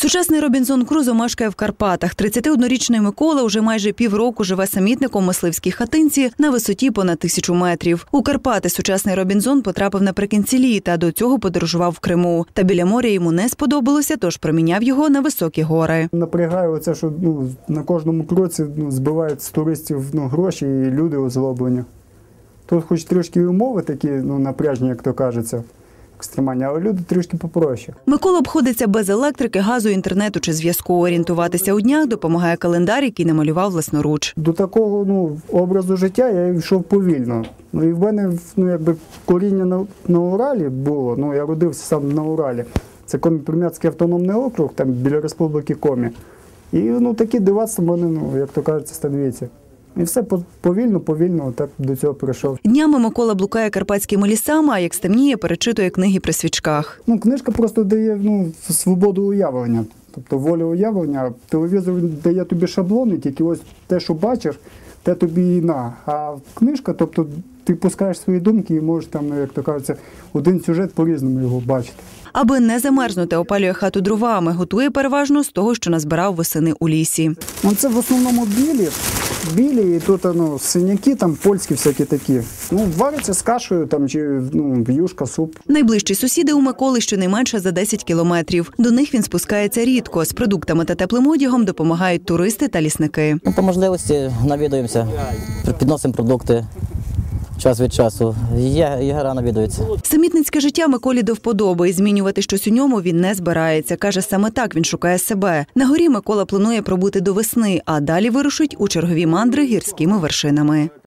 Сучасний Робінзон Крузо мешкає в Карпатах. 31-річний Микола уже майже півроку живе самітником мисливській хатинці на висоті понад тисячу метрів. У Карпати сучасний Робінзон потрапив наприкінці літа. До цього подорожував в Криму. Та біля моря йому не сподобалося, тож проміняв його на високі гори. Напрягає оце, що ну, на кожному кроці ну, збивають з туристів ну, гроші і люди озлоблені. Тут хоч трішки умови такі ну, напряжні, як то кажеться, екстремальні, але люди трішки попроще. Микола обходиться без електрики, газу, інтернету чи зв'язку. Орієнтуватися у днях допомагає календар, який намалював власноруч. До такого ну, образу життя я йшов повільно. Ну і в мене ну, якби коріння на, на Уралі було. Ну, я родився сам на Уралі. Це Комі-Примятський автономний округ, там біля Республіки Комі. І ну, такі дивацтва в мене, ну, як то кажеться, становіться. І все по- повільно, повільно так до цього прийшов. Днями Микола блукає карпатськими лісами, а як стемніє, перечитує книги при свічках. Ну, книжка просто дає ну, свободу уявлення, тобто волю уявлення. Телевізор дає тобі шаблони, тільки ось те, що бачиш, те тобі і на. А книжка, тобто ти пускаєш свої думки і можеш там, як то кажеться, один сюжет по-різному його бачити. Аби не замерзнути, опалює хату дровами, готує переважно з того, що назбирав восени у лісі. Ну, це в основному білі. Білі і тут ну, синяки, там польські всякі такі. Ну, вариться з кашею там, чи ну, юшка, суп. Найближчі сусіди у Миколи щонайменше за 10 кілометрів. До них він спускається рідко. З продуктами та теплим одягом допомагають туристи та лісники. Ну, по можливості навідуємося, підносимо продукти час від часу. Є, є навідується. Самітницьке життя Миколі до вподоби, і змінювати щось у ньому він не збирається. Каже, саме так він шукає себе. На горі Микола планує пробути до весни, а далі вирушить у чергові мандри гірськими вершинами.